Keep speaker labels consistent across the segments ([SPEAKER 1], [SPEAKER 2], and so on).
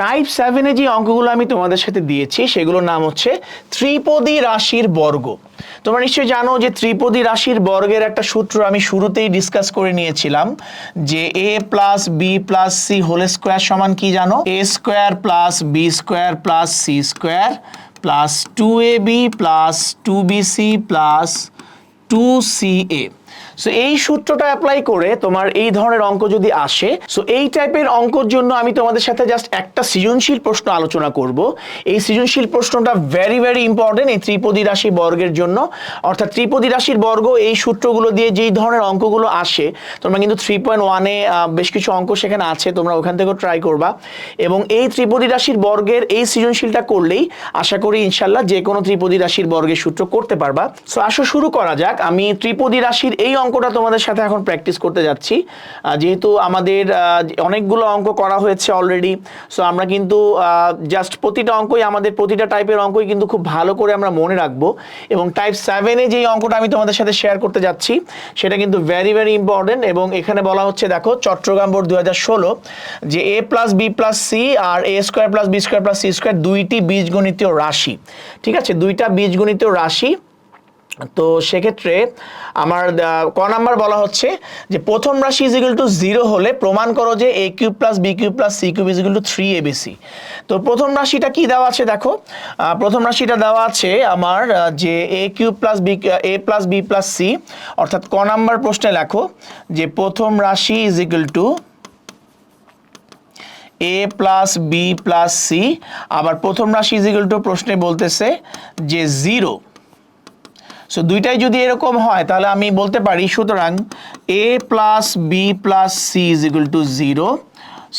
[SPEAKER 1] Type সেভেনে যে অঙ্কগুলো আমি তোমাদের সাথে দিয়েছি, সেগুলোর নাম হচ্ছে ত্রিপদী রাশির বর্গ। তোমরা নিশ্চয়ই জানো যে ত্রিপদী রাশির বর্গের একটা সূত্র আমি শুরুতেই ডিসকাস করে নিয়েছিলাম যে A plus B plus C whole square সমান কি জানো? A square plus B square plus C square plus two A B plus two B C plus two C A so এই সূত্রটা অ্যাপ্লাই করে তোমার এই ধরনের অঙ্ক যদি আসে সো এই টাইপের অঙ্কর জন্য আমি তোমাদের সাথে জাস্ট একটা সৃজনশীল প্রশ্ন আলোচনা করব। এই সৃজনশীল প্রশ্নটা ভেরি ভেরি ইম্পর্টেন্ট এই ত্রিপদী রাশি বর্গের জন্য। অর্থাৎ ত্রিপদী রাশির বর্গ এই সূত্রগুলো দিয়ে যেই ধরনের অঙ্কগুলো আসে, তোমরা কিন্তু থ্রি পয়েন্ট ওয়ানে বেশ কিছু অঙ্ক সেখানে আছে, তোমরা ওখান থেকেও ট্রাই করবা। এবং এই ত্রিপদী রাশির বর্গের এই সৃজনশীলটা করলেই আশা করি ইনশাল্লাহ যে কোনো ত্রিপদী রাশির বর্গের সূত্র করতে পারবা। সো আসো শুরু করা যাক। আমি ত্রিপদী রাশির এই অঙ্কটা তোমাদের সাথে এখন প্র্যাকটিস করতে যাচ্ছি। যেহেতু আমাদের অনেকগুলো অঙ্ক করা হয়েছে অলরেডি সো আমরা কিন্তু জাস্ট প্রতিটা অঙ্কই, আমাদের প্রতিটা টাইপের অঙ্কই কিন্তু খুব ভালো করে আমরা মনে রাখব। এবং টাইপ সেভেনে যেই অঙ্কটা আমি তোমাদের সাথে শেয়ার করতে যাচ্ছি, সেটা কিন্তু ভেরি ভেরি ইম্পর্টেন্ট এবং এখানে বলা হচ্ছে, দেখো, চট্টগ্রাম বোর্ড দু হাজার ষোলো, যে A plus B plus C R A square plus B square plus C square দুইটি বীজগণিতীয় রাশি। ঠিক আছে? দুইটা বীজগণিতীয় রাশি তো সেক্ষেত্রে আমার ক নাম্বার বলা হচ্ছে যে প্রথম রাশি ইজ ইকুয়াল টু জিরো হলে প্রমাণ করো যে A cube plus B cube plus C cube is equal to three A B C তো প্রথম রাশিটা কি দেওয়া আছে দেখো? প্রথম রাশিটা দেওয়া আছে আমার যে A cube plus B A plus B plus C অর্থাৎ ক নাম্বার প্রশ্নে লেখো যে প্রথম রাশি is equal to A plus B plus C আবার প্রথম রাশি ইজ ইকুয়াল টু প্রশ্নে বলতেছে যে জিরো সো দুইটাই যদি এরকম হয়, তাহলে আমি বলতে পারি, সুতরাং A plus B plus C is equal to zero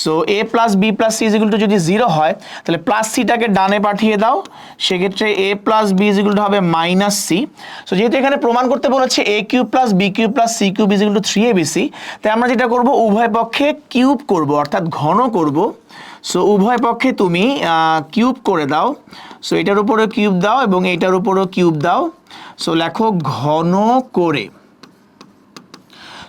[SPEAKER 1] so A plus B plus C is equal to যদি জিরো হয়, তাহলে প্লাস সিটাকে ডানে পাঠিয়ে দাও। সেক্ষেত্রে A plus B is equal to হবে মাইনাস সি সো যেহেতু এখানে প্রমাণ করতে বলেছে A cube plus B cube plus C cube is equal to three A B C তাই আমরা যেটা করব, উভয় পক্ষে কিউব করব, অর্থাৎ ঘন করব। সো উভয় পক্ষে তুমি কিউব করে দাও। সো এটার উপরেও কিউব দাও এবং এটার উপরেও কিউব দাও। সো লেখো ঘন করে।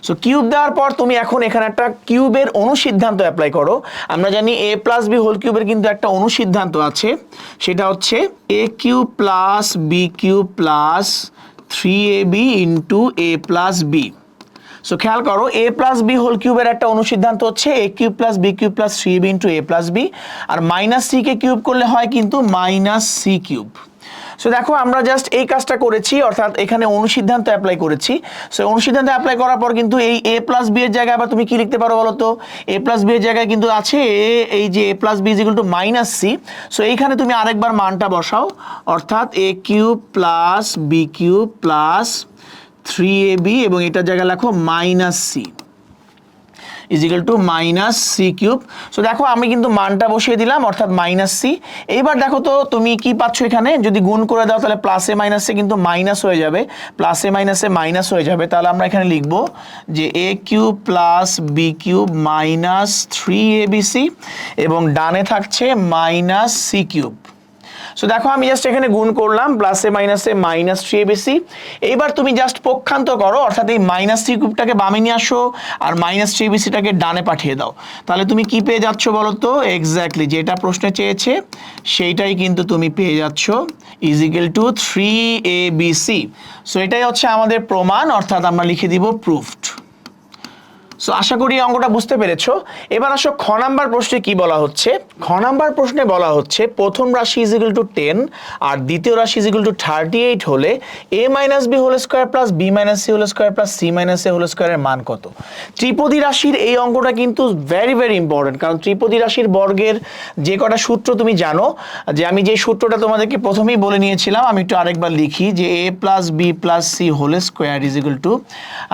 [SPEAKER 1] সো কিউব দেওয়ার পর তুমি এখন এখানে একটা কিউবের অনুসিদ্ধান্ত অ্যাপ্লাই করো। আমরা জানি এ প্লাস বি হোল কিউবের কিন্তু একটা অনুসিদ্ধান্ত আছে। সেটা হচ্ছে A cube plus B cube plus three A B into A plus B so খেয়াল করো এ প্লাস বি হোল কিউবের একটা অনুসিদ্ধান্ত হচ্ছে A cube plus B cube plus three B into A plus B R minus C কে cube করলে হয় কিন্তু মাইনাস সি কিউব সো দেখো, আমরা জাস্ট এই কাজটা করেছি, অর্থাৎ এখানে অনুসিদ্ধান্ত অ্যাপ্লাই করেছি। সো অনুসিদ্ধান্ত অ্যাপ্লাই করার পর কিন্তু এই এ প্লাস বি এর জায়গায় আবার তুমি কি লিখতে পারো বলো তো? এ প্লাস বি এর জায়গায় কিন্তু আছে এ এই যে A plus B is equal to minus C so এইখানে তুমি আরেকবার মানটা বসাও, অর্থাৎ A cube plus B cube plus three A B এবং এটার জায়গায় লেখো minus C is equal to minus C cube so দেখো, আমি কিন্তু মানটা বসিয়ে দিলাম, অর্থাৎ মাইনাস সি এইবার দেখো তো, তুমি কি পাচ্ছ এখানে? যদি গুণ করে দাও, তাহলে প্লাসে মাইনাসে কিন্তু মাইনাস হয়ে যাবে। প্লাসে মাইনাসে মাইনাস হয়ে যাবে। তাহলে আমরা এখানে লিখব যে A cube plus B cube minus three A B C এবং ডানে থাকছে মাইনাস সি কিউব সো দেখো আমি জাস্ট এখানে গুণ করলাম প্লাসে মাইনাসে মাইনাস থ্রি বেশি এইবার তুমি জাস্ট পক্ষান্ত করো, অর্থাৎ এই মাইনাস থ্রি কিউবটাকে বামে নিয়ে আসো, আর মাইনাস থ্রি বিসিটাকে ডানে পাঠিয়ে দাও। তাহলে তুমি কি পেয়ে যাচ্ছ বলো তো এক্স্যাক্টলি যেটা প্রশ্নে চেয়েছে, সেইটাই কিন্তু তুমি পেয়ে যাচ্ছ is equal to three A B C so এটাই হচ্ছে আমাদের প্রমাণ, অর্থাৎ আমরা লিখে দিব প্রুফড সো আশা করি অঙ্কটা বুঝতে পেরেছ। এবার আসো খ নাম্বার প্রশ্নে কি বলা হচ্ছে? খ নাম্বার প্রশ্নে বলা হচ্ছে, প্রথম রাশি ইজ ইকুয়াল টু টেন আর দ্বিতীয় রাশি is equal to thirty eight হলে A minus B whole square plus B minus C whole square plus C minus A whole স্কোয়ারের মান কত? ত্রিপদী রাশির এই অঙ্কটা কিন্তু ভেরি ভেরি ইম্পর্টেন্ট কারণ ত্রিপদী রাশির বর্গের যে কটা সূত্র তুমি জানো, যে আমি যে সূত্রটা তোমাদেরকে প্রথমেই বলে নিয়েছিলাম, আমি একটু আরেকবার লিখি যে A plus B plus C whole square is equal to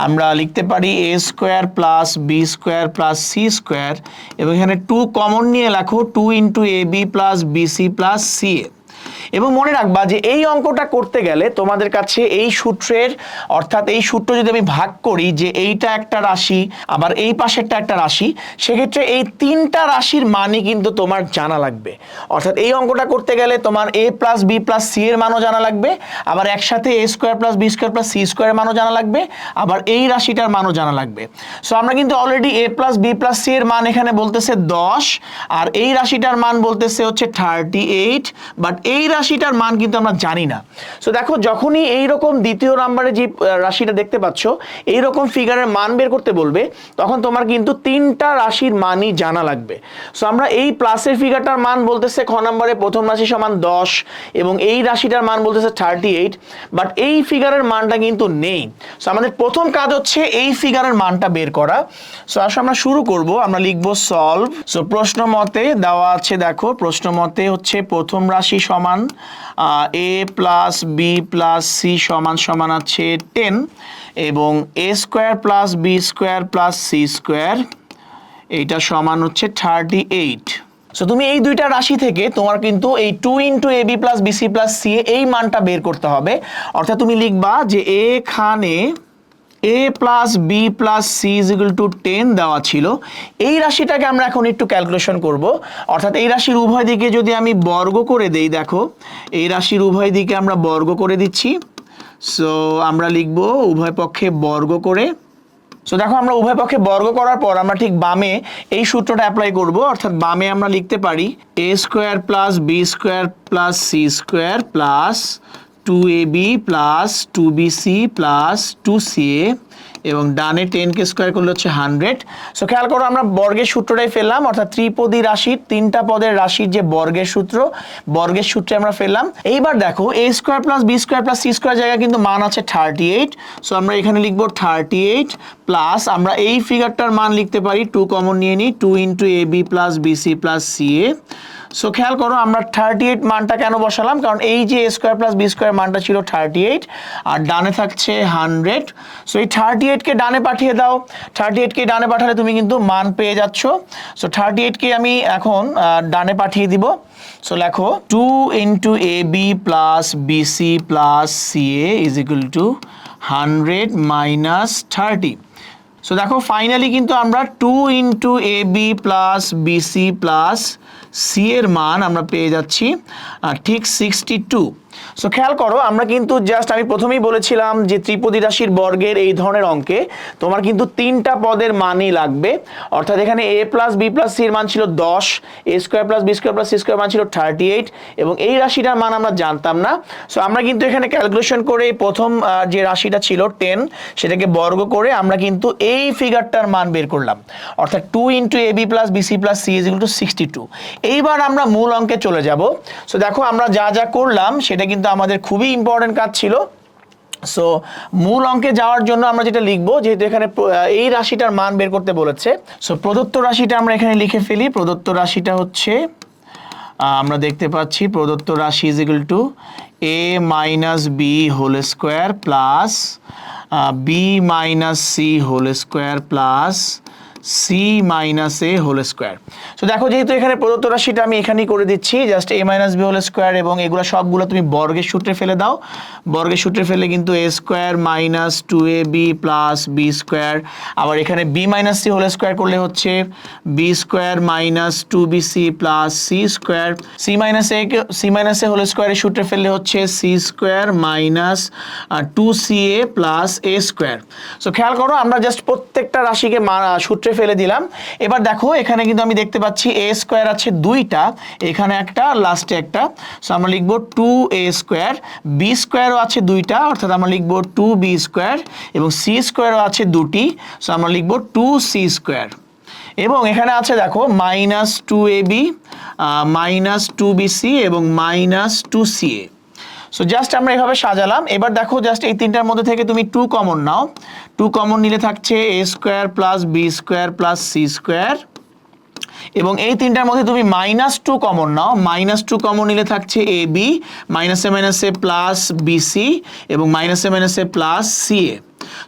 [SPEAKER 1] আমরা লিখতে পারি A square plus B square plus C square এবং এখানে টু কমন নিয়ে লেখো two into A B plus B C plus C A. এবং মনে রাখবা যে এই অঙ্কটা করতে গেলে তোমাদের কাছে এই সূত্রের, অর্থাৎ এই সূত্র যদি আমি ভাগ করি যে এইটা একটা রাশি, আবার এই পাশেরটা একটা রাশি, সেক্ষেত্রে এই তিনটা রাশির মানই কিন্তু তোমার জানা লাগবে। অর্থাৎ এই অঙ্কটা করতে গেলে তোমার A plus B plus C এর মানও জানা লাগবে, আবার একসাথে A square plus B square plus C স্কোয়ারের মানও জানা লাগবে, আবার এই রাশিটার মানও জানা লাগবে। সো আমরা কিন্তু already A plus B plus C এর মান এখানে বলতেছে দশ, আর এই রাশিটার মান বলতেছে হচ্ছে থার্টি এইট বাট এই রাশিটার মান কিন্তু আমরা জানি না। সো দেখো, যখনই এই রকম দ্বিতীয় নাম্বারে যে রাশিটা দেখতে পাচ্ছ এই রকম ফিগারের মান বের করতে বলবে, তখন তোমার কিন্তু তিনটা রাশির মানই জানা লাগবে। সো আমরা এই প্লাসের ফিগারটার মান বলতেছে খ নম্বরে প্রথম রাশি সমান দশ, এবং এই রাশিটার মান বলতেছে থার্টি এইট বাট এই ফিগারের মানটা কিন্তু নেই। সো আমাদের প্রথম কাজ হচ্ছে এই ফিগারের মানটা বের করা। সো আসলে আমরা শুরু করব, আমরা লিখব সলভ সো প্রশ্ন মতে দেওয়া আছে, দেখো, প্রশ্ন মতে হচ্ছে প্রথম রাশি সমান A plus B plus C সমান সমান আছে টেন এবং A square plus B square plus C square এইটা সমান হচ্ছে থার্টি এইট সো তুমি এই দুইটা রাশি থেকে তোমার কিন্তু এই two into A B plus BC plus C এই মানটা বের করতে হবে। অর্থাৎ তুমি লিখবা যে এখানে A plus B plus C is equal to ten দেওয়া ছিল। এই রাশিটাকে আমরা এখন একটু ক্যালকুলেশন করব। অর্থাৎ এই রাশির উভয় দিকে যদি আমি বর্গ করে দেই, দেখো, এই রাশির উভয় দিকে আমরা বর্গ করে দিচ্ছি। সো আমরা লিখব উভয় পক্ষে বর্গ করে। সো দেখো, আমরা উভয় পক্ষে বর্গ করার পর আমরা ঠিক বামে এই সূত্রটা অ্যাপ্লাই করব। অর্থাৎ বামে আমরা লিখতে পারি A square plus B square plus C square plus two A B plus two B C plus two C A এবং ডানে টেনকে স্কোয়ার করলে হচ্ছে হান্ড্রেড সো খেয়াল করো, আমরা বর্গের সূত্রটাই ফেললাম, অর্থাৎ ত্রিপদী রাশির, তিনটা পদের রাশির যে বর্গের সূত্র, বর্গের সূত্রে আমরা ফেললাম। এইবার দেখো A square plus B square plus C square জায়গায় কিন্তু মান আছে থার্টি এইট সো আমরা এখানে লিখব থার্টি এইট প্লাস আমরা এই ফিগারটার মান লিখতে পারি টু কমন নিয়ে নিই two into A B plus BC plus C A so খেয়াল করো, আমরা থার্টি এইট মানটা কেন বসালাম? কারণ এই যে A square plus B square মানটা ছিল থার্টি এইট আর ডানে থাকছে হান্ড্রেড সো এই থার্টি এইটকে ডানে পাঠিয়ে দাও। থার্টি এইটকে ডানে পাঠালে তুমি কিন্তু মান পেয়ে যাচ্ছ। সো থার্টি এইটকে আমি এখন ডানে পাঠিয়ে দিব। সো লেখো two into A B plus BC plus C A is equal to hundred minus thirty so দেখো ফাইনালি কিন্তু আমরা two into A B plus BC plus C এর মান আমরা পেয়ে যাচ্ছি ঠিক সিক্সটি টু সো খেয়াল করো, আমরা কিন্তু জাস্ট আমি প্রথমেই বলেছিলাম যে ত্রিপদী রাশির বর্গের এই ধরনের অঙ্কে তোমার কিন্তু তিনটা পদের মানই লাগবে। অর্থাৎ এখানে এ প্লাস বি প্লাস সির মান ছিল দশ A square plus B square plus C square মান ছিল থার্টি এইট এবং এই রাশিটার মান আমরা জানতাম না। সো আমরা কিন্তু এখানে ক্যালকুলেশন করে প্রথম যে রাশিটা ছিল টেন সেটাকে বর্গ করে আমরা কিন্তু এই ফিগারটার মান বের করলাম। অর্থাৎ two into A B plus BC plus C is to sixty two এইবার আমরা মূল অঙ্কে চলে যাব। সো দেখো, আমরা যা যা করলাম সেটা কিন্তু আমাদের খুবই ইম্পর্টেন্ট কাজ ছিল। সো মূল অঙ্কে যাওয়ার জন্য আমরা যেটা লিখব, যেহেতু এখানে এই রাশিটার মান বের করতে বলেছে। সো প্রদত্ত রাশিটা আমরা এখানে লিখে ফেলি। প্রদত্ত রাশিটা হচ্ছে আমরা দেখতে পাচ্ছি প্রদত্ত রাশি is equal to A minus B whole square plus B minus C whole square plus C minus A whole square so দেখো যেহেতু এখানে প্রদত্ত রাশিটা আমি এখানেই করে দিচ্ছি just A minus B whole square এবং এগুলো সবগুলো তুমি বর্গের সূত্রে ফেলে দাও। বর্গের সূত্রে ফেলে কিন্তু A square minus two A B plus B square আবার এখানে B minus C whole square করলে হচ্ছে B square minus two B C plus C square C minus A C minus A whole স্কোয়ারের সূত্রে ফেললে হচ্ছে C square minus two C A plus A square so খেয়াল করো, আমরা just প্রত্যেকটা রাশিকে মা- সূত্রে ফেলে দিলাম। এবার দেখো, এখানে কিন্তু আমি দেখতে পাচ্ছি এ স্কোয়ার আছে দুইটা। এখানে একটা লাস্টে একটা। সো আমরা লিখব টু এ স্কোয়ার বি স্কোয়ারও আছে দুইটা, অর্থাৎ আমরা লিখব টু বি স্কোয়ার এবং সি স্কোয়ারও আছে দুটি। সো আমরা লিখব টু সি স্কোয়ার এবং এখানে আছে দেখো minus two A B minus two B C এবং minus two C A so just আমরা এভাবে সাজালাম। এবার দেখো জাস্ট এই তিনটার মধ্যে থেকে তুমি টু কমন নাও। টু কমন নিলে থাকছে A square plus B square plus C square এবং এই তিনটার মধ্যে তুমি মাইনাস টু কমন নাও। মাইনাস টু কমন নিলে থাকছে এ বি মাইনাসে মাইনাসে প্লাস বিসি এবং মাইনাসে মাইনাসে প্লাস সি এ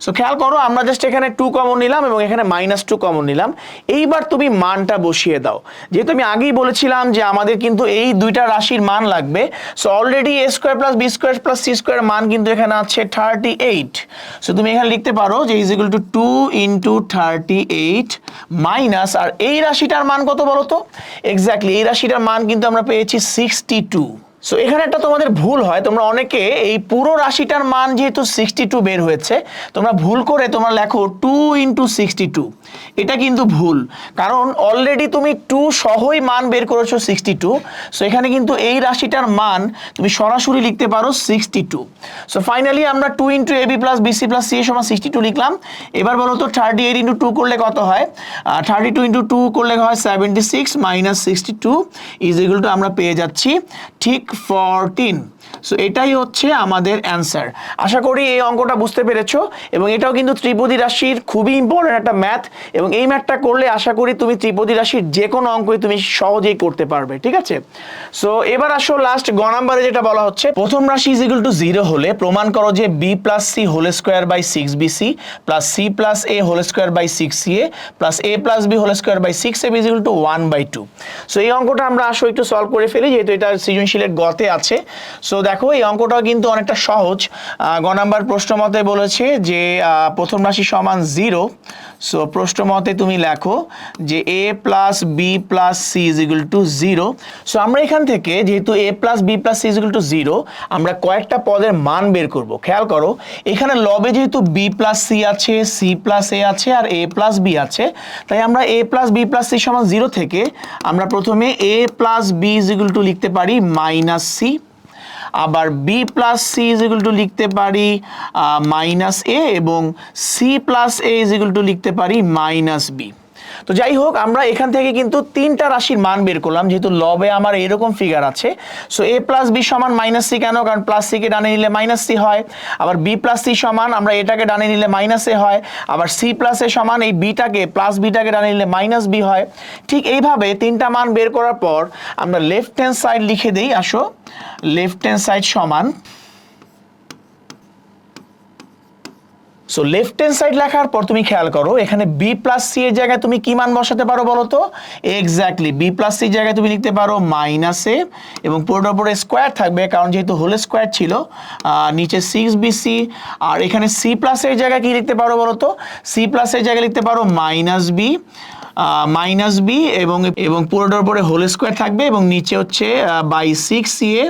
[SPEAKER 1] সো খেয়াল করো, আমরা জাস্ট এখানে টু কমন নিলাম এবং এখানে মাইনাস টু কমন নিলাম। এইবার তুমি মানটা বসিয়ে দাও। যেহেতু আমি আগেই বলেছিলাম যে আমাদের কিন্তু এই দুইটা রাশির মান লাগবে so already A square plus B square plus C square মান কিন্তু এখানে আছে থার্টি এইট সো তুমি এখানে লিখতে পারো যে is equal to two into thirty eight minus আর এই রাশিটার মান কত বলো তো এক্স্যাক্টলি এই রাশিটার মান কিন্তু আমরা পেয়েছি সিক্সটি টু সো এখানে একটা তোমাদের ভুল হয়। তোমরা অনেকে এই পুরো রাশিটার মান যেহেতু সিক্সটি টু বের হয়েছে, তোমরা ভুল করে তোমরা লেখো টু ইন্টু সিক্সটি টু এটা কিন্তু ভুল। কারণ অলরেডি তুমি টু সহই মান বের করেছ সিক্সটি টু সো এখানে কিন্তু এই রাশিটার মান তুমি সরাসরি লিখতে পারো সিক্সটি টু সো ফাইনালি আমরা two into A B plus BC plus C এর সমান সিক্সটি টু লিখলাম। এবার বলো তো থার্টি এইট ইন্টু টু করলে কত হয়? থার্টি টু ইন্টু টু করলে হয় seventy six minus sixty two is equal to আমরা পেয়ে যাচ্ছি ঠিক ফরটিন সো এটাই হচ্ছে আমাদের অ্যান্সার আশা করি এই অঙ্কটা বুঝতে পেরেছ এবং এটাও কিন্তু ত্রিপদী রাশির খুবই ইম্পর্টেন্ট একটা ম্যাথ এবং এই ম্যাথটা করলে আশা করি তুমি ত্রিপদী রাশির যে কোনো অঙ্কই তুমি সহজেই করতে পারবে, ঠিক আছে? সো এবার আসো লাস্ট গ নাম্বারে যেটা বলা হচ্ছে, প্রথম রাশি ইজ ইকুয়াল টু জিরো হলে প্রমাণ করো যে B plus C whole square by six B C plus C plus A whole square by six C A plus A plus B whole square by six A is equal to one by two so এই অঙ্কটা আমরা আসো একটু solve করে ফেলি, যেহেতু এটা সৃজনশীলের গতে আছে। সো দেখো, এই অঙ্কটাও কিন্তু অনেকটা সহজ। গ নাম্বার প্রশ্ন মতে বলেছে যে প্রথম রাশি সমান জিরো। সো প্রশ্ন মতে তুমি লেখো যে A plus B plus C is equal to zero so আমরা এখান থেকে যেহেতু A plus B plus C is equal to zero আমরা কয়েকটা পদের মান বের করব। খেয়াল করো, এখানে লবে যেহেতু বি প্লাস সি আছে সি প্লাস এ আছে, আর এ প্লাস বি আছে, তাই আমরা A plus B plus C সমান জিরো থেকে আমরা প্রথমে A plus B is equal to লিখতে পারি মাইনাস সি আবার B plus C is to লিখতে পারি মাইনাস এ এবং C plus A is to লিখতে পারি মাইনাস বি তো যাই হোক, আমরা এখান থেকে কিন্তু তিনটা রাশির মান বের করলাম, যেহেতু লবে আমার এরকম ফিগার আছে। সো এ প্লাস বি সমান মাইনাস সি কেন? কারণ প্লাস সিকে ডানে নিলে মাইনাস সি হয়। আবার বি প্লাস সি সমান, আমরা এটাকে ডানে নিলে মাইনাস এ হয়। আবার সি প্লাস এ সমান, এই বিটাকে প্লাস বিটাকে ডানে নিলে মাইনাস বি হয়। ঠিক এইভাবে তিনটা মান বের করার পর, আমরা লেফট হ্যান্ড সাইড লিখে দিই, আসো। লেফট হ্যান্ড সাইড সমান সো লেফট হ্যান্ড সাইড লেখার পর তুমি খেয়াল করো, এখানে বি প্লাস সি এর জায়গায় তুমি কি মান বসাতে পারো বলো তো? এক্স্যাক্টলি বি প্লাস সি জায়গায় তুমি লিখতে পারো মাইনাস এ এবং পুরোটার উপরে স্কোয়ার থাকবে কারণ যেহেতু হোল স্কোয়ার ছিল নিচে সিক্স বি সি আর এখানে সি প্লাস এর জায়গায় কি লিখতে পারো বলো তো? সি প্লাস এর জায়গায় লিখতে পারো মাইনাস বি মাইনাস বি এবং এবং পুরোটার উপরে হোল স্কোয়ার থাকবে এবং নিচে হচ্ছে বাই সিক্স সি এ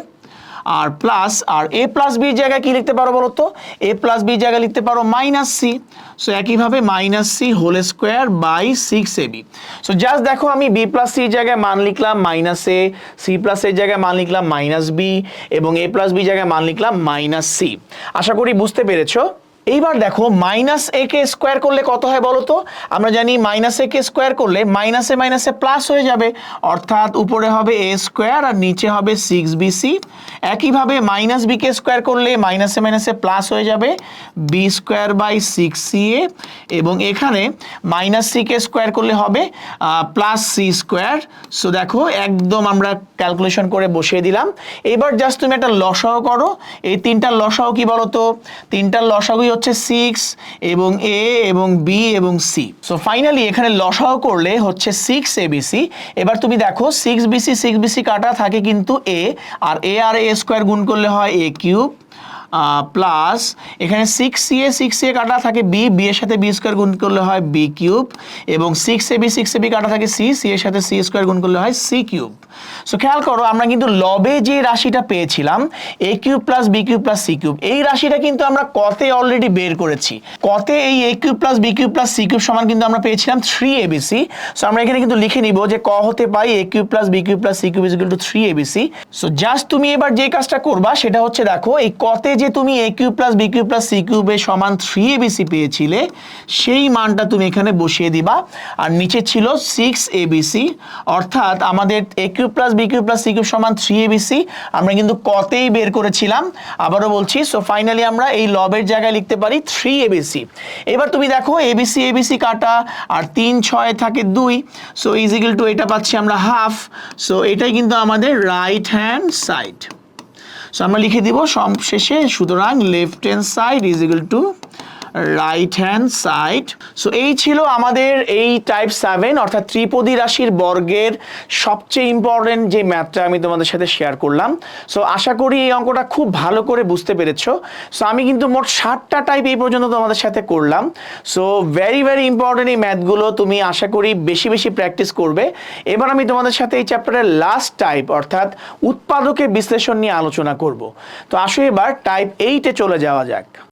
[SPEAKER 1] আর প্লাস আর এ প্লাস বির জায়গায় কি লিখতে পারো বলো তো? এ প্লাস বির জায়গায় লিখতে পারো মাইনাস সি সো একইভাবে minus C whole square by six A B so just দেখো আমি বি প্লাস সির জায়গায় মান লিখলাম মাইনাস এ সি প্লাস এর জায়গায় মান লিখলাম মাইনাস বি এবং এ প্লাস বি জায়গায় মান লিখলাম মাইনাস সি আশা করি বুঝতে পেরেছ? এইবার দেখো মাইনাস এ কে স্কোয়ার করলে কত হয় বলো তো? আমরা জানি মাইনাস এ কে স্কোয়ার করলে মাইনাসে মাইনাসে প্লাস হয়ে যাবে। অর্থাৎ উপরে হবে এ স্কোয়ার আর নিচে হবে সিক্স বিসি একইভাবে মাইনাস বি কে স্কোয়ার করলে মাইনাসে মাইনাসে প্লাস হয়ে যাবে। B square by six C A এবং এখানে মাইনাস সি কে স্কোয়ার করলে হবে প্লাস সি স্কোয়ার সো দেখো, একদম আমরা ক্যালকুলেশন করে বসিয়ে দিলাম। এবার জাস্ট তুমি একটা লসাও করো। এই তিনটার লসাও কি বলো তো তিনটার লসাগুই হচ্ছে সিক্স এবং এ এবং বি এবং সি সো ফাইনালি এখানে লসাও করলে হচ্ছে সিক্স এ বিসি এবার তুমি দেখো সিক্স বিসি সিক্স বিসি কাটা থাকে কিন্তু এ আর এ আর এ স্কোয়ার গুণ করলে হয় এ কিউব প্লাস এখানে six C A six A কাটা থাকে বি বি এর সাথে বি স্কোয়ার গুণ করলে হয় বি কিউব এবং six A B six A B কাটা থাকে সি সি এর সাথে সি স্কোয়ার গুণ করলে হয় সি কিউব সো খেয়াল করো, আমরা কিন্তু লবে যে রাশিটা পেয়েছিলাম A cube plus B cube plus C cube এই রাশিটা কিন্তু আমরা কতে অলরেডি বের করেছি। কতে এই A cube plus B cube plus C cube সমান কিন্তু আমরা পেয়েছিলাম থ্রি এবিসি সো আমরা এখানে কিন্তু লিখে নিব যে ক হতে পাই A cube plus B cube plus C cube equal to three ABC so just তুমি এবার যে কাজটা করবা, সেটা হচ্ছে দেখো, এই কতে যে তুমি A cube plus B cube plus C কিউবের সমান থ্রি এবিসি পেয়েছিলে, সেই মানটা তুমি এখানে বসিয়ে দিবা। আর নিচে ছিল সিক্স এবিসি অর্থাৎ আমাদের A cube plus B cube plus C cube সমান থ্রি এবিসি আমরা কিন্তু কতেই বের করেছিলাম, আবারও বলছি সো ফাইনালি আমরা এই লবের জায়গায় লিখতে পারি থ্রি এবিসি এবার তুমি দেখো এবিসি এবিসি কাটা, আর তিন ছয় থাকে দুই সো ইজিক্যাল টু এটা পাচ্ছি আমরা হাফ সো এটাই কিন্তু আমাদের রাইট হ্যান্ড সাইড সো আমরা লিখে দিব সব শেষে, সুতরাং left hand side is equal to right hand side so এই ছিল আমাদের এই টাইপ সেভেন অর্থাৎ ত্রিপদী রাশির বর্গের সবচেয়ে ইম্পর্টেন্ট যে ম্যাথটা আমি তোমাদের সাথে শেয়ার করলাম। সো আশা করি এই অঙ্কটা খুব ভালো করে বুঝতে পেরেছ। সো আমি কিন্তু মোট ষাটটা টাইপ এই পর্যন্ত তোমাদের সাথে করলাম। সো ভেরি ভেরি ইম্পর্টেন্ট এই ম্যাথগুলো তুমি আশা করি বেশি বেশি প্র্যাকটিস করবে। এবার আমি তোমাদের সাথে এই চ্যাপ্টারের লাস্ট টাইপ অর্থাৎ উৎপাদকের বিশ্লেষণ নিয়ে আলোচনা করব। তো, আসো এবার টাইপ এইটে চলে যাওয়া যাক।